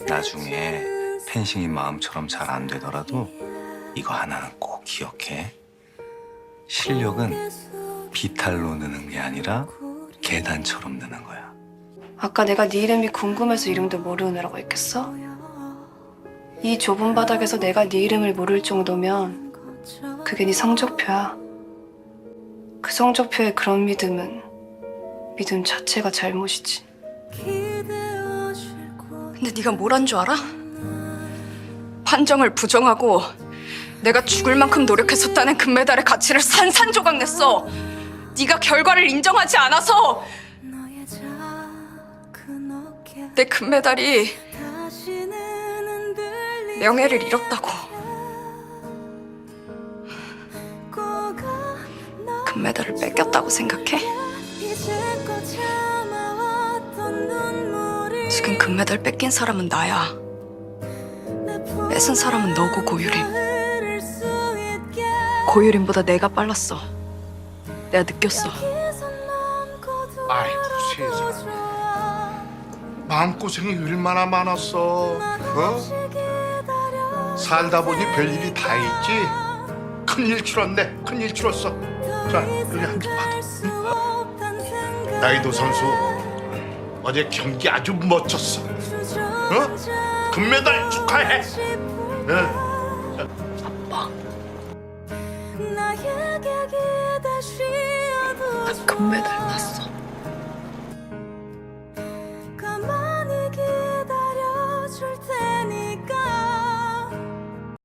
나중에 펜싱이 마음처럼 잘 안 되더라도 이거 하나는 꼭 기억해. 실력은 비탈로 느는 게 아니라 계단처럼 느는 거야. 아까 내가 네 이름이 궁금해서 이름도 모르는 애라고 했겠어? 이 좁은 바닥에서 내가 네 이름을 모를 정도면 그게 네 성적표야. 그 성적표에 그런 믿음은 믿음 자체가 잘못이지. 근데 네가 뭘 한 줄 알아? 판정을 부정하고 내가 죽을 만큼 노력했었다는 금메달의 가치를 산산조각 냈어. 네가 결과를 인정하지 않아서 내 금메달이 명예를 잃었다고. 금메달을 뺏겼다고 생각해? 지금 금메달 뺏긴 사람은 나야. 뺏은 사람은 너고 고유림. 고유림보다 내가 빨랐어. 내가 느꼈어. 아이고 세상에 마음고생이 얼마나 많았어 어? 살다 보니 별일이 다 있지 큰일 치렀네 큰일 치렀어 자 여기 한잔 받아 응? 나이도 선수 어제 경기 아주 멋졌어 어? 금메달 축하해 응? 아빠. 나 금메달 땄어.